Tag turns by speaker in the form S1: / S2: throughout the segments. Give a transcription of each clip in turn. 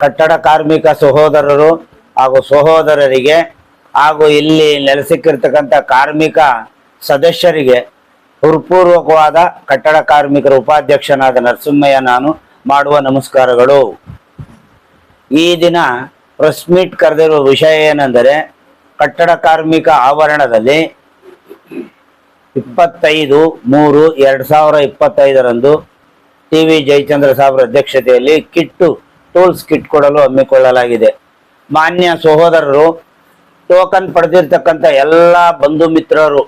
S1: ಕಟ್ಟಡ ಕಾರ್ಮಿಕ ಸಹೋದರರು ಹಾಗೂ ಸಹೋದರರಿಗೆ ಹಾಗೂ ಇಲ್ಲಿ ನೆಲೆಸಿಕ್ಕಿರ್ತಕ್ಕಂಥ ಕಾರ್ಮಿಕ ಸದಸ್ಯರಿಗೆ ಹುರ್ಪೂರ್ವಕವಾದ ಕಟ್ಟಡ ಕಾರ್ಮಿಕರ ಉಪಾಧ್ಯಕ್ಷನಾದ ನರಸಿಂಹಯ್ಯ ನಾನು ಮಾಡುವ ನಮಸ್ಕಾರಗಳು. ಈ ದಿನ ಪ್ರೆಸ್ ಮೀಟ್ ಕರೆದಿರುವ ವಿಷಯ ಏನೆಂದರೆ ಕಟ್ಟಡ ಕಾರ್ಮಿಕ ಆವರಣದಲ್ಲಿ ಇಪ್ಪತ್ತೈದು ಮೂರು ಎರಡು ಸಾವಿರ ಇಪ್ಪತ್ತೈದರಂದು ಟಿ ವಿ ಜಯಚಂದ್ರ ಸಾಬ್ರ ಅಧ್ಯಕ್ಷತೆಯಲ್ಲಿ ಕಿಟ್ಟು ಟೂಲ್ಸ್ ಕಿಟ್ ಕೊಡಲು ಹಮ್ಮಿಕೊಳ್ಳಲಾಗಿದೆ. ಮಾನ್ಯ ಸಹೋದರರು ಟೋಕನ್ ಪಡೆದಿರ್ತಕ್ಕಂಥ ಎಲ್ಲ ಬಂಧು ಮಿತ್ರರು,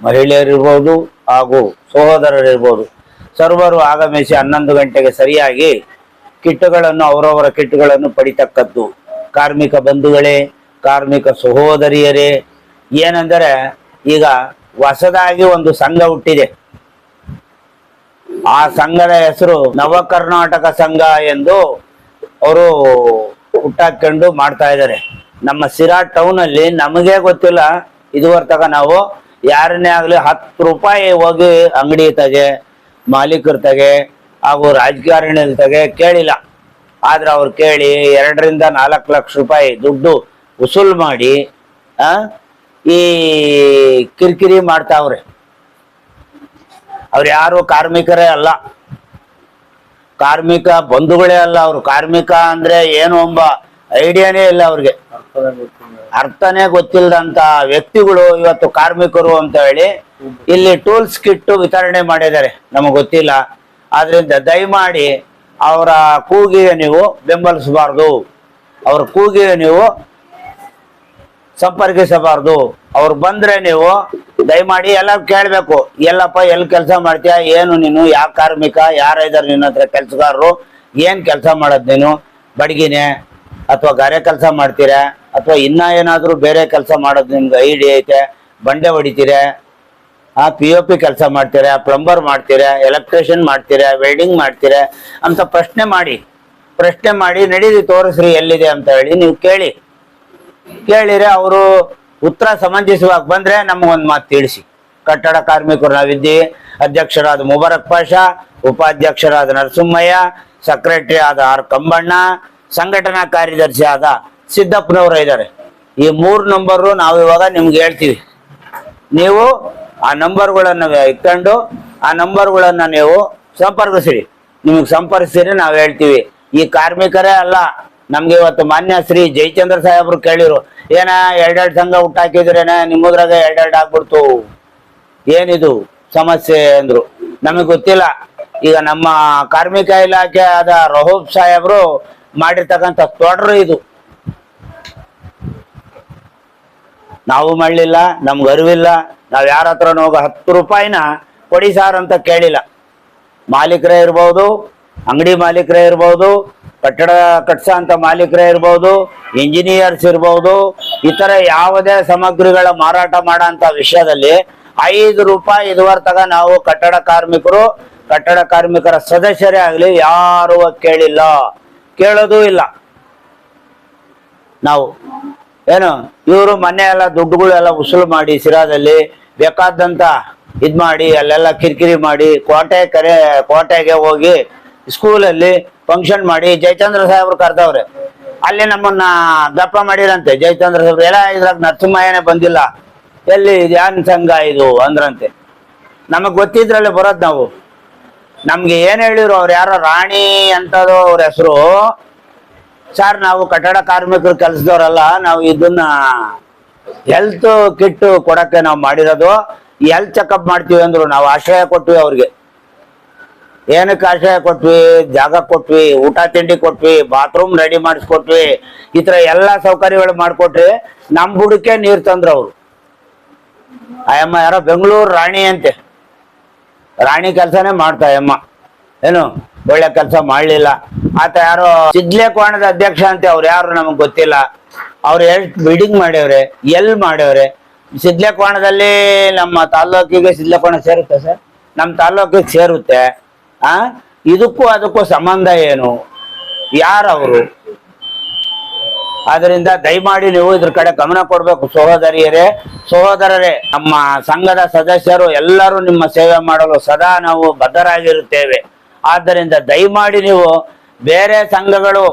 S1: ಮಹಿಳೆಯರಿರ್ಬೋದು ಹಾಗೂ ಸಹೋದರರಿರ್ಬೋದು, ಸರ್ವರು ಆಗಮಿಸಿ ಹನ್ನೊಂದು ಗಂಟೆಗೆ ಸರಿಯಾಗಿ ಕಿಟ್ಟುಗಳನ್ನು ಅವರವರ ಕಿಟ್ಗಳನ್ನು ಪಡಿತಕ್ಕದ್ದು. ಕಾರ್ಮಿಕ ಬಂಧುಗಳೇ, ಕಾರ್ಮಿಕ ಸಹೋದರಿಯರೇ, ಏನೆಂದರೆ ಈಗ ಹೊಸದಾಗಿ ಒಂದು ಸಂಘ ಹುಟ್ಟಿದೆ. ಆ ಸಂಘದ ಹೆಸರು ನವ ಕರ್ನಾಟಕ ಸಂಘ ಎಂದು ಅವರು ಹುಟ್ಟಾಕೊಂಡು ಮಾಡ್ತಾ ಇದ್ದಾರೆ. ನಮ್ಮ ಸಿರಾ ಟೌನ್ ಅಲ್ಲಿ ನಮಗೆ ಗೊತ್ತಿಲ್ಲ ಇದುವರೆ ತಗ ನಾವು ಯಾರನ್ನೇ ಆಗ್ಲಿ ಹತ್ತು ರೂಪಾಯಿ ಹೋಗಿ ಅಂಗಡಿ ತಗೆ, ಮಾಲೀಕರ ತಗೆ, ಹಾಗೂ ರಾಜಕಾರಣಿಗಳ ತಗೆ ಕೇಳಿಲ್ಲ. ಆದ್ರೆ ಅವ್ರು ಕೇಳಿ ಎರಡರಿಂದ ನಾಲ್ಕು ಲಕ್ಷ ರೂಪಾಯಿ ದುಡ್ಡು ವಸೂಲ್ ಮಾಡಿ, ಆ, ಈ ಕಿರಿಕಿರಿ ಮಾಡ್ತಾವ್ರೆ. ಅವ್ರು ಯಾರು ಕಾರ್ಮಿಕರೇ ಅಲ್ಲ. ಕಾರ್ಮಿಕ ಬಂಧುಗಳೇ ಅಲ್ಲ ಅವರು. ಕಾರ್ಮಿಕ ಅಂದ್ರೆ ಏನು ಎಂಬ ಐಡಿಯಾನೇ ಇಲ್ಲ ಅವ್ರಿಗೆ. ಅರ್ಥನೇ ಗೊತ್ತಿಲ್ಲದಂತ ವ್ಯಕ್ತಿಗಳು ಇವತ್ತು ಕಾರ್ಮಿಕರು ಅಂತ ಹೇಳಿ ಇಲ್ಲಿ ಟೂಲ್ಸ್ ಕಿಟ್ಟು ವಿತರಣೆ ಮಾಡಿದ್ದಾರೆ. ನಮಗೆ ಗೊತ್ತಿಲ್ಲ. ಆದ್ರಿಂದ ದಯಮಾಡಿ ಅವರ ಕೂಗಿಗೆ ನೀವು ಬೆಂಬಲಿಸಬಾರ್ದು. ಅವ್ರ ಕೂಗಿಗೆ ನೀವು ಸಂಪರ್ಕಿಸಬಾರ್ದು. ಅವ್ರು ಬಂದ್ರೆ ನೀವು ದಯಮಾಡಿ ಎಲ್ಲ ಕೇಳ್ಬೇಕು, ಎಲ್ಲಪ್ಪ, ಎಲ್ಲಿ ಕೆಲಸ ಮಾಡ್ತೀಯ? ಏನು ನೀನು? ಯಾವ ಕಾರ್ಮಿಕ? ಯಾರ ಇದಾರೆ ನಿನ್ನ ಹತ್ರ ಕೆಲ್ಸಗಾರರು? ಏನ್ ಕೆಲಸ ಮಾಡೋದು ನೀನು? ಬಡಗಿನೇ? ಅಥವಾ ಗಾರೆ ಕೆಲಸ ಮಾಡ್ತೀರಾ? ಅಥವಾ ಇನ್ನ ಏನಾದ್ರೂ ಬೇರೆ ಕೆಲಸ ಮಾಡೋದು ನಿಮ್ಗೆ ಐಡಿಯಾ ಐತೆ? ಬಂಡೆ ಹೊಡಿತೀರಾ? ಆ ಪಿ ಒ ಪಿ ಕೆಲಸ ಮಾಡ್ತೀರಾ? ಪ್ಲಂಬರ್ ಮಾಡ್ತೀರಾ? ಎಲೆಕ್ಟ್ರಿಷಿಯನ್ ಮಾಡ್ತೀರಾ? ವೆಲ್ಡಿಂಗ್ ಮಾಡ್ತೀರಾ? ಅಂತ ಪ್ರಶ್ನೆ ಮಾಡಿ ಪ್ರಶ್ನೆ ಮಾಡಿ, ನಡೀರಿ, ತೋರಿಸ್ರಿ, ಎಲ್ಲಿದೆ? ಅಂತ ಹೇಳಿ ನೀವು ಕೇಳಿ. ಕೇಳಿರೆ ಅವರು ಉತ್ತರ ಸಮಂಜಸವಾಗಿ ಬಂದ್ರೆ ನಮಗೊಂದು ಮಾತು ತಿಳಿಸಿ. ಕಟ್ಟಡ ಕಾರ್ಮಿಕರು ನಾವಿದ್ದಿ, ಅಧ್ಯಕ್ಷರಾದ ಮುಬರಕ್ ಪಾಷಾ, ಉಪಾಧ್ಯಕ್ಷರಾದ ನರಸಿಂಹಯ್ಯ ಸೆಕ್ರೆಟರಿ ಆದ ಆರ್ ಕಂಬಣ್ಣ, ಸಂಘಟನಾ ಕಾರ್ಯದರ್ಶಿ ಆದ ಸಿದ್ದಪ್ಪನವರು ಇದ್ದಾರೆ. ಈ ಮೂರು ನಂಬರು ನಾವು ಇವಾಗ ನಿಮ್ಗೆ ಹೇಳ್ತೀವಿ. ನೀವು ಆ ನಂಬರ್ಗಳನ್ನು ಇಟ್ಕೊಂಡು ಆ ನಂಬರ್ಗಳನ್ನ ನೀವು ಸಂಪರ್ಕಿಸಿರಿ. ನಿಮಗೆ ಸಂಪರ್ಕಿಸಿರಿ ನಾವು ಹೇಳ್ತೀವಿ. ಈ ಕಾರ್ಮಿಕರೇ ಅಲ್ಲ ನಮ್ಗೆ ಇವತ್ತು ಮಾನ್ಯ ಶ್ರೀ ಜಯಚಂದ್ರ ಸಾಹೇಬ್ರು ಕೇಳಿರು, ಏನ ಎರಡೆರಡು ಸಂಘ ಹುಟ್ಟಾಕಿದ್ರೇನ ನಿಮ್ಮದ್ರಾಗ ಎರಡೆರಡು ಆಗ್ಬಿಡ್ತು. ಏನಿದು ಸಮಸ್ಯೆ ಅಂದ್ರು. ನಮಗೆ ಗೊತ್ತಿಲ್ಲ, ಈಗ ನಮ್ಮ ಕಾರ್ಮಿಕ ಇಲಾಖೆ ಆದ ರಹೂಬ್ ಸಾಹೇಬ್ರು ಮಾಡಿರ್ತಕ್ಕಂಥ ತೊಡ್ರು ಇದು. ನಾವು ಮಾಡಲಿಲ್ಲ, ನಮ್ಗೆ ಅರಿವಿಲ್ಲ, ನಾವು ಯಾರ ಹತ್ರ ಹೋಗೋ ಹತ್ತು ರೂಪಾಯಿನ ಕೊಡಿ ಸಾರ್ ಅಂತ ಕೇಳಿಲ್ಲ. ಮಾಲೀಕರೇ ಇರ್ಬೋದು, ಅಂಗಡಿ ಮಾಲೀಕರೇ ಇರ್ಬೋದು ಕಟ್ಟಡ ಕಟ್ಸೋ ಅಂತ ಮಾಲೀಕರೇ ಇರ್ಬೋದು ಇಂಜಿನಿಯರ್ಸ್ ಇರ್ಬೋದು ಇತರ ಯಾವುದೇ ಸಾಮಗ್ರಿಗಳ ಮಾರಾಟ ಮಾಡೋ ವಿಷಯದಲ್ಲಿ ಐದು ರೂಪಾಯಿ ಇದುವರೆ ತಗ ನಾವು ಕಟ್ಟಡ ಕಾರ್ಮಿಕರು, ಕಟ್ಟಡ ಕಾರ್ಮಿಕರ ಸದಸ್ಯರೇ ಆಗಲಿ ಯಾರು ಕೇಳಿಲ್ಲ. ಕೇಳೋದು ಇಲ್ಲ. ನಾವು ಏನು, ಇವರು ಮನೆ ಎಲ್ಲ ದುಡ್ಡುಗಳೆಲ್ಲ ಉಸುಲು ಮಾಡಿ ಸಿರಾದಲ್ಲಿ ಬೇಕಾದಂತ ಇದು ಮಾಡಿ ಅಲ್ಲೆಲ್ಲ ಕಿರಿಕಿರಿ ಮಾಡಿ, ಕೋಟೆ ಕರೆ, ಕೋಟೆಗೆ ಹೋಗಿ ಸ್ಕೂಲಲ್ಲಿ ಫಂಕ್ಷನ್ ಮಾಡಿ ಜಯಚಂದ್ರ ಸಾಹೇಬ್ರು ಕರ್ದವ್ರೆ. ಅಲ್ಲಿ ನಮ್ಮನ್ನ ದಪ್ಪ ಮಾಡಿರಂತೆ. ಜಯಚಂದ್ರ ಸಾಹೇಬ್ರು ಎಲ್ಲ ಇದ್ರಾಗ ನರಸಿಂಹಯ್ಯನೇ ಬಂದಿಲ್ಲ. ಎಲ್ಲಿ ಯಾನ್ ಸಂಘ ಇದು? ಅಂದ್ರಂತೆ. ನಮಗ್ ಗೊತ್ತಿದ್ರಲ್ಲಿ ಬರೋದ್ ನಾವು. ನಮ್ಗೆ ಏನ್ ಹೇಳಿದ್ರು ಅವ್ರು ಯಾರೋ ರಾಣಿ ಅಂತದೋ ಅವ್ರ ಹೆಸರು. ಸರ್, ನಾವು ಕಟ್ಟಡ ಕಾರ್ಮಿಕರು ಕೆಲಸದವರಲ್ಲ, ನಾವು ಇದನ್ನ ಹೆಲ್ತ್ ಕಿಟ್ ಕೊಡಕ್ಕೆ ನಾವು ಮಾಡಿರೋದು. ಹೆಲ್ತ್ ಚೆಕಪ್ ಮಾಡ್ತೀವಿ ಅಂದ್ರು, ನಾವು ಆಶ್ರಯ ಕೊಟ್ಟಿವಿ ಅವ್ರಿಗೆ. ಏನಕ್ಕೆ ಆಶ್ರಯ ಕೊಟ್ವಿ, ಜಾಗ ಕೊಟ್ವಿ, ಊಟ ತಿಂಡಿ ಕೊಟ್ವಿ ಬಾತ್ರೂಮ್ ರೆಡಿ ಮಾಡಿಸ್ಕೊಟ್ವಿ, ಈ ತರ ಎಲ್ಲಾ ಸೌಕರ್ಯಗಳು ಮಾಡ್ಕೊಟ್ರಿ ನಮ್ ಬುಡಕ್ಕೆ ನೀರ್ ತಂದ್ರ ಅವ್ರು. ಆಯಮ್ಮ ಯಾರೋ ಬೆಂಗಳೂರು ರಾಣಿ ಅಂತೆ. ರಾಣಿ ಕೆಲಸನೇ ಮಾಡ್ತಾ ಅಮ್ಮ. ಏನು, ಒಳ್ಳೆ ಕೆಲಸ ಮಾಡ್ಲಿಲ್ಲ. ಆತ ಯಾರೋ ಸಿದ್ಲೆ ಕೋಣದ ಅಧ್ಯಕ್ಷ ಅಂತೆ, ಅವ್ರು ಯಾರು ನಮಗ್ ಗೊತ್ತಿಲ್ಲ. ಅವ್ರು ಎಷ್ಟು ಬಿಲ್ಡಿಂಗ್ ಮಾಡ್ಯವ್ರೆ, ಎಲ್ ಮಾಡ್ಯವ್ರೆ. ಸಿದ್ಲೆ ಕೋಣದಲ್ಲಿ ನಮ್ಮ ತಾಲ್ಲೂಕಿಗೆ ಸಿದ್ಲೆ ಕೋಣ ಸೇರುತ್ತೆ ಸರ್? ನಮ್ಮ ತಾಲ್ಲೂಕಿಗೆ ಸೇರುತ್ತೆ. ಆ? ಇದಕ್ಕೂ ಅದಕ್ಕೂ ಸಂಬಂಧ ಏನು? ಯಾರವರು? ಆದ್ರಿಂದ ದಯಮಾಡಿ ನೀವು ಇದ್ರ ಕಡೆ ಗಮನ ಕೊಡ್ಬೇಕು ಸಹೋದರಿಯರೇ. ಸಹೋದರರೇ, ನಮ್ಮ ಸಂಘದ ಸದಸ್ಯರು ಎಲ್ಲರೂ ನಿಮ್ಮ ಸೇವೆ ಮಾಡಲು ಸದಾ ನಾವು ಬದ್ಧರಾಗಿರುತ್ತೇವೆ. ಆದ್ದರಿಂದ ದಯಮಾಡಿ ನೀವು ಬೇರೆ ಸಂಘಗಳು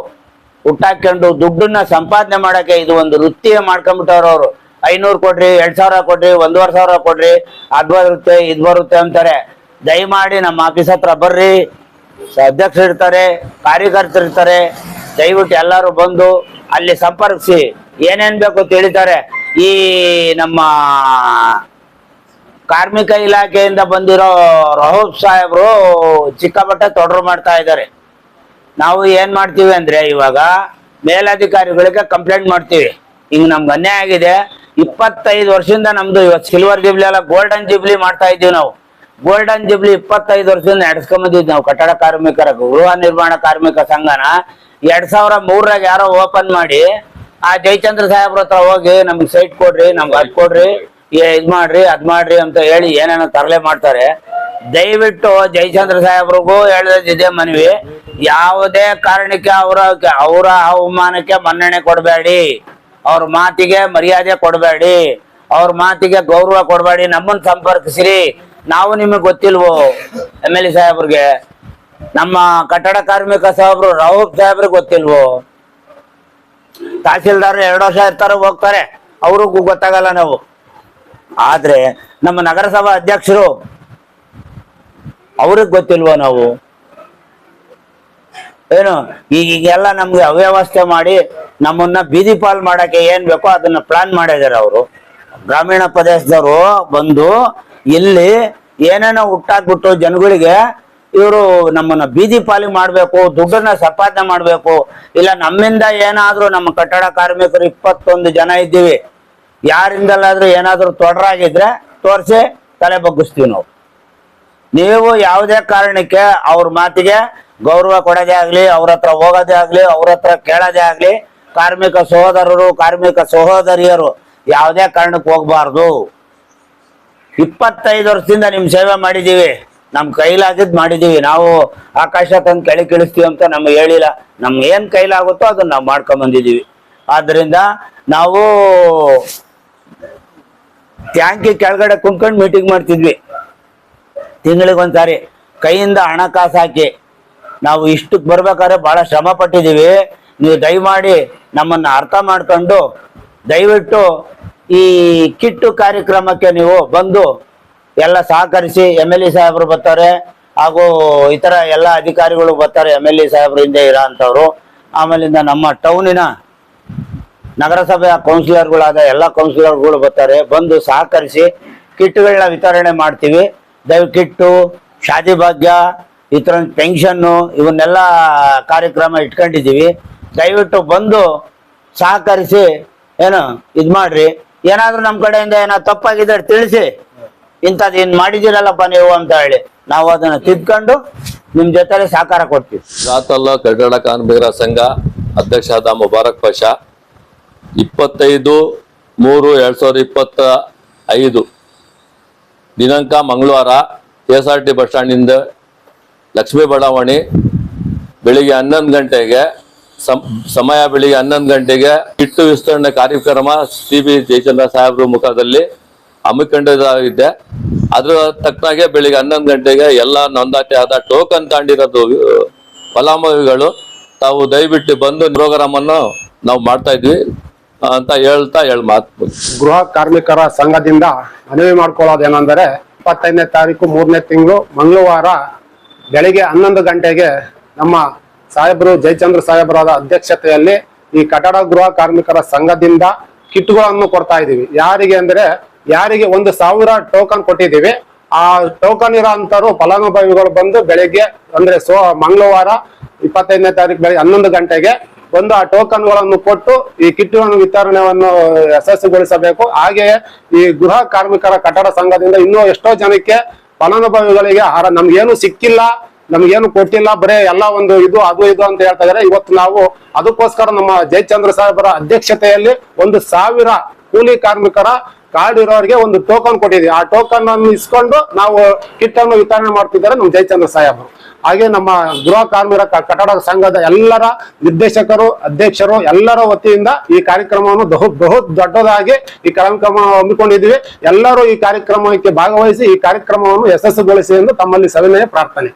S1: ಹುಟ್ಟಾಕೊಂಡು ದುಡ್ಡನ್ನ ಸಂಪಾದನೆ ಮಾಡಕ್ಕೆ ಇದು ಒಂದು ವೃತ್ತಿಯೇ ಮಾಡ್ಕೊಂಡ್ಬಿಟ್ಟವ್ರು ಅವರು. ಐನೂರು ಕೊಡ್ರಿ, ಎರಡ್ ಸಾವಿರ ಕೊಡ್ರಿ, ಒಂದೂವರೆ ಸಾವಿರ ಕೊಡ್ರಿ, ಅದ್ ಬರುತ್ತೆ, ಇದ್ ಬರುತ್ತೆ ಅಂತಾರೆ. ದಯಮಾಡಿ ನಮ್ಮ ಆಫೀಸ್ ಹತ್ರ ಬರ್ರಿ. ಅಧ್ಯಕ್ಷರು ಇರ್ತಾರೆ, ಕಾರ್ಯಕರ್ತರು ಇರ್ತಾರೆ. ದಯವಿಟ್ಟು ಎಲ್ಲರೂ ಬಂದು ಅಲ್ಲಿ ಸಂಪರ್ಕಿಸಿ. ಏನೇನ್ ಬೇಕು ತಿಳಿತಾರೆ. ಈ ನಮ್ಮ ಕಾರ್ಮಿಕ ಇಲಾಖೆಯಿಂದ ಬಂದಿರೋ ರಹೂಬ್ ಸಾಹೇಬ್ರು ಚಿಕ್ಕಮಟ್ಟ ತೊಡರು ಮಾಡ್ತಾ ಇದ್ದಾರೆ. ನಾವು ಏನ್ ಮಾಡ್ತೀವಿ ಅಂದ್ರೆ ಇವಾಗ ಮೇಲಧಿಕಾರಿಗಳಿಗೆ ಕಂಪ್ಲೇಂಟ್ ಮಾಡ್ತೀವಿ. ಹಿಂಗ್ ನಮ್ಗೆ ಅನ್ಯಾಯ ಆಗಿದೆ. ಇಪ್ಪತ್ತೈದು ವರ್ಷದಿಂದ ನಮ್ದು ಇವತ್ತು ಸಿಲ್ವರ್ ಜುಬ್ಲಿ ಅಲ್ಲ ಗೋಲ್ಡನ್ ಜುಬ್ಲಿ ಮಾಡ್ತಾ ಇದ್ದೀವಿ ನಾವು. ಗೋಲ್ಡನ್ ಜುಬ್ಲಿ ಇಪ್ಪತ್ತೈದು ವರ್ಷದಿಂದ ನಡೆಸ್ಕೊಂಬಂದಿದ್ ನಾವು ಕಟ್ಟಡ ಕಾರ್ಮಿಕರ, ಗೃಹ ನಿರ್ಮಾಣ ಕಾರ್ಮಿಕ ಸಂಘನ. ಎರಡ್ ಸಾವಿರ ಮೂರಾಗ ಯಾರೋ ಓಪನ್ ಮಾಡಿ, ಆ ಜಯಚಂದ್ರ ಸಾಹೇಬ್ರ ಹತ್ರ ಹೋಗಿ, ನಮ್ಗೆ ಸೈಟ್ ಕೊಡ್ರಿ, ನಮ್ಗೆ ಅದ್ ಕೊಡ್ರಿ ಇದ್ ಮಾಡ್ರಿ, ಅದ್ ಮಾಡ್ರಿ ಅಂತ ಹೇಳಿ ಏನೇನೋ ತರಲೆ ಮಾಡ್ತಾರೆ. ದಯವಿಟ್ಟು ಜಯಚಂದ್ರ ಸಾಹೇಬ್ರಿಗೂ ಹೇಳಿದೆ ಮನವಿ. ಯಾವುದೇ ಕಾರಣಕ್ಕೆ ಅವರ ಅವರ ಅವಮಾನಕ್ಕೆ ಮನ್ನಣೆ ಕೊಡಬೇಡಿ. ಅವ್ರ ಮಾತಿಗೆ ಮರ್ಯಾದೆ ಕೊಡಬೇಡಿ. ಅವ್ರ ಮಾತಿಗೆ ಗೌರವ ಕೊಡಬೇಡಿ. ನಮ್ಮನ್ನು ಸಂಪರ್ಕಿಸ್ರಿ. ನಾವು ನಿಮಗೆ ಗೊತ್ತಿಲ್ವೋ, ಎಂ ಎಲ್ ಎ ಸಾಹೇಬ್ರಿಗೆ? ನಮ್ಮ ಕಟ್ಟಡ ಕಾರ್ಮಿಕ ಸಾಹೇಬ್ರು ರೌಫ್ ಸಾಹೇಬ್ರಿಗೆ ಗೊತ್ತಿಲ್ವೋ? ತಹಸೀಲ್ದಾರ್ ಎರಡು ವರ್ಷ ಇರ್ತಾರೆ, ಹೋಗ್ತಾರೆ. ಅವ್ರಿಗೂ ಗೊತ್ತಾಗಲ್ಲ ನಾವು. ಆದ್ರೆ ನಮ್ಮ ನಗರಸಭಾ ಅಧ್ಯಕ್ಷರು, ಅವ್ರಿಗೆ ಗೊತ್ತಿಲ್ವೋ ನಾವು? ಏನು ಈಗೀಗೆಲ್ಲ ನಮ್ಗೆ ಅವ್ಯವಸ್ಥೆ ಮಾಡಿ ನಮ್ಮನ್ನ ಬೀದಿ ಪಾಲ್ ಮಾಡಕ್ಕೆ ಏನ್ ಬೇಕೋ ಅದನ್ನ ಪ್ಲಾನ್ ಮಾಡಿದಾರೆ ಅವರು. ಗ್ರಾಮೀಣ ಪ್ರದೇಶದವರು ಬಂದು ಇಲ್ಲಿ ಏನೇನೋ ಹುಟ್ಟಾಕ್ಬಿಟ್ಟು ಜನಗಳಿಗೆ ಇವರು ನಮ್ಮನ್ನ ಬೀದಿ ಪಾಲಿ ಮಾಡ್ಬೇಕು, ದುಡ್ಡನ್ನ ಸಂಪಾದನೆ ಮಾಡ್ಬೇಕು. ಇಲ್ಲ, ನಮ್ಮಿಂದ ಏನಾದ್ರೂ ನಮ್ಮ ಕಟ್ಟಡ ಕಾರ್ಮಿಕರು ಇಪ್ಪತ್ತೊಂದು ಜನ ಇದ್ದೀವಿ. ಯಾರಿಂದಲಾದ್ರೂ ಏನಾದ್ರೂ ತೊಡರಾಗಿದ್ರೆ ತೋರಿಸಿ ತಲೆ ಬಗ್ಗಿಸ್ತೀವಿ ನಾವು. ನೀವು ಯಾವುದೇ ಕಾರಣಕ್ಕೆ ಅವ್ರ ಮಾತಿಗೆ ಗೌರವ ಕೊಡೋದೇ ಆಗ್ಲಿ, ಅವ್ರ ಹತ್ರ ಹೋಗೋದೇ ಆಗ್ಲಿ, ಅವ್ರ ಹತ್ರ ಕೇಳೋದೇ ಆಗ್ಲಿ, ಕಾರ್ಮಿಕ ಸಹೋದರರು, ಕಾರ್ಮಿಕ ಸಹೋದರಿಯರು ಯಾವುದೇ ಕಾರಣಕ್ಕೆ ಹೋಗ್ಬಾರ್ದು. ಇಪ್ಪತ್ತೈದು ವರ್ಷದಿಂದ ನಿಮ್ ಸೇವೆ ಮಾಡಿದೀವಿ. ನಮ್ ಕೈಲಾಗಿದ್ ಮಾಡಿದೀವಿ. ನಾವು ಆಕಾಶ ತಂದು ಕೆಳಗೆ ಕಿಳಿಸ್ತೀವಿ ಅಂತ ನಮ್ಗೆ ಹೇಳಿಲ್ಲ. ನಮ್ಗೆ ಏನ್ ಕೈಲಾಗುತ್ತೋ ಅದನ್ನ ನಾವು ಮಾಡ್ಕೊಂಡ್ ಬಂದಿದೀವಿ. ಆದ್ರಿಂದ ನಾವು ಟ್ಯಾಂಕಿ ಕೆಳಗಡೆ ಕುಂತ್ಕೊಂಡು ಮೀಟಿಂಗ್ ಮಾಡ್ತಿದ್ವಿ. ತಿಂಗಳಿಗೊಂದ್ಸಾರಿ ಕೈಯಿಂದ ಹಣಕಾಸು ಹಾಕಿ. ನಾವು ಇಷ್ಟಕ್ಕೆ ಬರ್ಬೇಕಾದ್ರೆ ಬಹಳ ಶ್ರಮ ಪಟ್ಟಿದ್ದೀವಿ ನೀವು ದಯಮಾಡಿ ನಮ್ಮನ್ನ ಅರ್ಥ ಮಾಡ್ಕೊಂಡು ದಯವಿಟ್ಟು ಈ ಕಿಟ್ಟು ಕಾರ್ಯಕ್ರಮಕ್ಕೆ ನೀವು ಬಂದು ಎಲ್ಲ ಸಹಕರಿಸಿ ಎಂ ಎಲ್ ಎ ಸಾಹೇಬರು ಬರ್ತಾರೆ ಹಾಗೂ ಇತರ ಎಲ್ಲ ಅಧಿಕಾರಿಗಳು ಬರ್ತಾರೆ ಎಂ ಎಲ್ ಎ ಸಾಹೇಬ್ರ ಹಿಂದೆ ಇರೋ ಅಂಥವ್ರು ಆಮೇಲಿಂದ ನಮ್ಮ ಟೌನಿನ ನಗರಸಭೆಯ ಕೌನ್ಸಿಲರ್ಗಳಾದ ಎಲ್ಲ ಕೌನ್ಸಿಲರ್ಗಳು ಬರ್ತಾರೆ. ಬಂದು ಸಹಕರಿಸಿ ಕಿಟ್ಗಳನ್ನ ವಿತರಣೆ ಮಾಡ್ತೀವಿ. ದಯವು ಕಿಟ್ಟು ಶಾದಿ ಭಾಗ್ಯ ಈ ಥರ ಪೆನ್ಷನ್ನು ಇವನ್ನೆಲ್ಲ ಕಾರ್ಯಕ್ರಮ ಇಟ್ಕೊಂಡಿದ್ದೀವಿ. ದಯವಿಟ್ಟು ಬಂದು ಸಹಕರಿಸಿ ಏನು ಇದು ಮಾಡ್ರಿ. ಏನಾದ್ರೂ ನಮ್ಮ ಕಡೆಯಿಂದ ಏನೋ ತಪ್ಪಾಗಿದ್ರೆ ತಿಳಿಸಿ. ಇಂಥದ್ದು ಏನ್ ಮಾಡಿದಿರಲ್ಲಪ್ಪ ನೀವು ಅಂತ ಹೇಳಿ. ನಾವು ಅದನ್ನ ತಿದ್ಕೊಂಡು ನಿಮ್ಮ ಜೊತೆಲೆ ಸಹಕಾರ ಕೊಡ್ತೀವಿ.
S2: ರಾತಲ್ಲ ಕಟ್ಟಡ ಕಾರ್ಮಿಕರ ಸಂಘ ಅಧ್ಯಕ್ಷ ಆದ ಮುಬಾರಕ್ ಪಾಷಾ. ಇಪ್ಪತ್ತೈದು ಮೂರು ಎರಡ್ ಸಾವಿರದ ಇಪ್ಪತ್ತ ಐದು ದಿನಾಂಕ ಮಂಗಳವಾರ K S R T bus ಸ್ಟ್ಯಾಂಡಿಂದ Lakshmi ಬಡಾವಣೆ ಬೆಳಿಗ್ಗೆ ಹನ್ನೊಂದು ಗಂಟೆಗೆ ಸಮಯ ಬೆಳಿಗ್ಗೆ ಹನ್ನೊಂದು ಗಂಟೆಗೆ ಹಿಟ್ಟು ವಿಸ್ತರಣೆ ಕಾರ್ಯಕ್ರಮ ಸಿ ಬಿ ಜಯಚಂದ್ರ ಸಾಹೇಬ್ರ ಮುಖದಲ್ಲಿ ಹಮ್ಮಿಕೊಂಡಿದ್ದಾಗಿದೆ. ಅದ್ರ ತಕ್ಕನಾಗೆ ಬೆಳಿಗ್ಗೆ ಹನ್ನೊಂದು ಗಂಟೆಗೆ ಎಲ್ಲ ನೋಂದಾಟಿ ಆದ ಟೋಕನ್ ತಾಂಡಿರೋದು ಫಲಾನುಭವಿಗಳು ತಾವು ದಯವಿಟ್ಟು ಬಂದು ಪ್ರೋಗ್ರಾಮ್ ಅನ್ನು ನಾವು ಮಾಡ್ತಾ ಇದ್ವಿ ಅಂತ ಹೇಳ್ತಾ ಹೇಳ ಮಾತು.
S3: ಗೃಹ ಕಾರ್ಮಿಕರ ಸಂಘದಿಂದ ಮನವಿ ಮಾಡ್ಕೊಳ್ಳೋದೇನೆಂದರೆ ಇಪ್ಪತ್ತೈದನೇ ತಾರೀಕು ಮೂರನೇ ತಿಂಗಳು ಮಂಗಳವಾರ ಬೆಳಿಗ್ಗೆ ಹನ್ನೊಂದು ಗಂಟೆಗೆ ನಮ್ಮ ಸಾಹೇಬರು, ಜಯಚಂದ್ರ ಸಾಹೇಬರ ಅಧ್ಯಕ್ಷತೆಯಲ್ಲಿ ಈ ಕಟ್ಟಡ ಗೃಹ ಕಾರ್ಮಿಕರ ಸಂಘದಿಂದ ಕಿಟ್ಗಳನ್ನು ಕೊಡ್ತಾ ಇದೀವಿ ಯಾರಿಗೆ ಅಂದ್ರೆ, ಯಾರಿಗೆ ಒಂದು ಸಾವಿರ ಟೋಕನ್ ಕೊಟ್ಟಿದ್ದೀವಿ. ಆ ಟೋಕನ್ ಇರೋ ಅಂತರು ಫಲಾನುಭವಿಗಳು ಬಂದು ಬೆಳಿಗ್ಗೆ ಅಂದ್ರೆ ಸೋ, ಮಂಗಳವಾರ ಇಪ್ಪತ್ತೈದನೇ ತಾರೀಕು ಬೆಳಿಗ್ಗೆ ಹನ್ನೊಂದು ಗಂಟೆಗೆ ಒಂದು ಆ ಟೋಕನ್ಗಳನ್ನು ಕೊಟ್ಟು ಈ ಕಿಟ್ಟುಗಳನ್ನು ವಿತರಣೆಯನ್ನು ಯಶಸ್ವಿಗೊಳಿಸಬೇಕು. ಹಾಗೆಯೇ ಈ ಗೃಹ ಕಾರ್ಮಿಕರ ಕಟ್ಟಡ ಸಂಘದಿಂದ ಇನ್ನೂ ಎಷ್ಟೋ ಜನಕ್ಕೆ ಫಲಾನುಭವಿಗಳಿಗೆ ಆಹಾರ ನಮ್ಗೇನು ಸಿಕ್ಕಿಲ್ಲ. ನಮ್ಗೇನು ಕೊಟ್ಟಿಲ್ಲ, ಬರೇ ಎಲ್ಲ ಒಂದು ಇದು, ಅದು ಇದು ಅಂತ ಹೇಳ್ತಾ ಇದಾರೆ. ಇವತ್ತು ನಾವು ಅದಕ್ಕೋಸ್ಕರ ನಮ್ಮ ಜಯಚಂದ್ರ ಸಾಹೇಬರ ಅಧ್ಯಕ್ಷತೆಯಲ್ಲಿ ಒಂದು ಸಾವಿರ ಕೂಲಿ ಕಾರ್ಮಿಕರ ಕಾರ್ಡ್ ಇರೋರಿಗೆ ಒಂದು ಟೋಕನ್ ಕೊಟ್ಟಿದ್ವಿ ಆ ಟೋಕನ್ ಅನ್ನು ಇಸ್ಕೊಂಡು ನಾವು ಕಿಟ್ ಅನ್ನು ವಿತರಣೆ ಮಾಡ್ತಿದ್ದಾರೆ ನಮ್ಮ ಜಯಚಂದ್ರ ಸಾಹೇಬರು. ಹಾಗೆ ನಮ್ಮ ಗೃಹ ಕಾರ್ಮಿಕರ ಕಟ್ಟಡ ಸಂಘದ ಎಲ್ಲರ ನಿರ್ದೇಶಕರು, ಅಧ್ಯಕ್ಷರು, ಎಲ್ಲರ ವತಿಯಿಂದ ಈ ಕಾರ್ಯಕ್ರಮವನ್ನು ಬಹು ಬಹು ದೊಡ್ಡದಾಗಿ ಈ ಕಾರ್ಯಕ್ರಮ ಹಮ್ಮಿಕೊಂಡಿದ್ದೀವಿ. ಎಲ್ಲರೂ ಈ ಕಾರ್ಯಕ್ರಮಕ್ಕೆ ಭಾಗವಹಿಸಿ ಈ ಕಾರ್ಯಕ್ರಮವನ್ನು ಯಶಸ್ಸುಗೊಳಿಸಿ ಎಂದು ತಮ್ಮಲ್ಲಿ ಸವಿನಯ ಪ್ರಾರ್ಥನೆ.